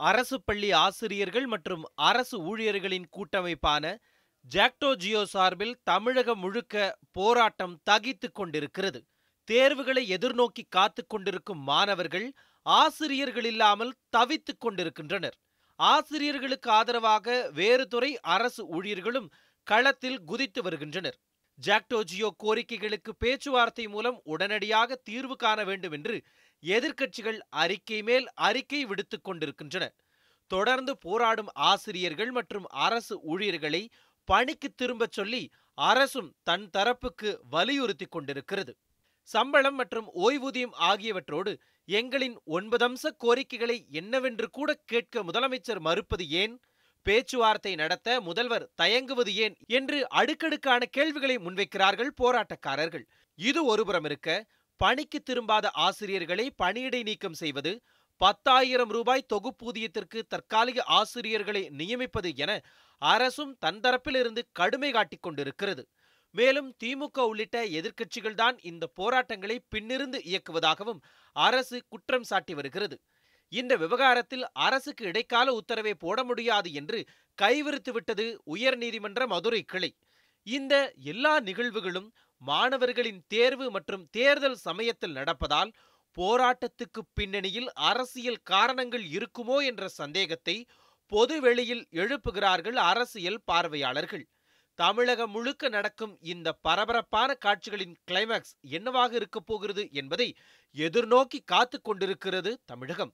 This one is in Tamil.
அரசு பள்ளி ஆசிரியர்கள் மற்றும் அரசு ஊழியர்களின் கூட்டமைப்பான ஜாக்டோ ஜியோ சார்பில் தமிழகம் முழுக்க போராட்டம் தகித்துக் கொண்டிருக்கிறது. தேர்வுகளை எதிர்நோக்கி காத்துக் கொண்டிருக்கும் மாணவர்கள் ஆசிரியர்கள் இல்லாமல் தவித்துக் கொண்டிருக்கின்றனர். ஆசிரியர்களுக்கு ஆதரவாக வேறு துறை அரசு ஊழியர்களும் களத்தில் குதித்து வருகின்றனர். ஜாக்டோ ஜியோ கோரிக்கைகளுக்கு பேச்சுவார்த்தை மூலம் உடனடியாக தீர்வு காண வேண்டும் என்று எதிர்க்கட்சிகள் அறிக்கை மேல் அறிக்கை விடுத்துக் கொண்டிருக்கின்றன. தொடர்ந்து போராடும் ஆசிரியர்கள் மற்றும் அரசு ஊழியர்களை பணிக்கு திரும்பச் சொல்லி அரசும் தன் தரப்புக்கு வலியுறுத்தி கொண்டிருக்கிறது. சம்பளம் மற்றும் ஓய்வூதியம் ஆகியவற்றோடு எங்களின் ஒன்பதம்ச கோரிக்கைகளை என்னவென்று கூட கேட்க முதலமைச்சர் மறுப்பது ஏன்? பேச்சுவார்த்தை நடத்த முதல்வர் தயங்குவது ஏன்? என்று அடுக்கடுக்கான கேள்விகளை முன்வைக்கிறார்கள் போராட்டக்காரர்கள். இது ஒருபுறம் இருக்க பணிக்கு திரும்பாத ஆசிரியர்களை பணியிடை நீக்கம் செய்வது பத்தாயிரம் ரூபாய் தொகுப்பூதியத்திற்கு தற்காலிக ஆசிரியர்களை நியமிப்பது என அரசும் தன் தரப்பிலிருந்து கடுமை காட்டிக் கொண்டிருக்கிறது. மேலும் திமுக உள்ளிட்ட எதிர்க்கட்சிகள்தான் இந்த போராட்டங்களை பின்னிருந்து இயக்குவதாகவும் அரசு குற்றம் சாட்டி வருகிறது. இந்த விவகாரத்தில் அரசுக்கு இடைக்கால உத்தரவை போட முடியாது என்று கைவிரித்துவிட்டது உயர்நீதிமன்ற மதுரை கிளை. இந்த எல்லா நிகழ்வுகளும் மாணவர்களின் தேர்வு மற்றும் தேர்தல் சமயத்தில் நடப்பதால் போராட்டத்துக்கு பின்னணியில் அரசியல் காரணங்கள் இருக்குமோ என்ற சந்தேகத்தை பொதுவெளியில் எழுப்புகிறார்கள் அரசியல் பார்வையாளர்கள். தமிழகம் முழுக்க நடக்கும் இந்த பரபரப்பான காட்சிகளின் கிளைமாக்ஸ் என்னவாக இருக்கப் போகிறது என்பதை எதிர்நோக்கி காத்துக் கொண்டிருக்கிறது தமிழகம்.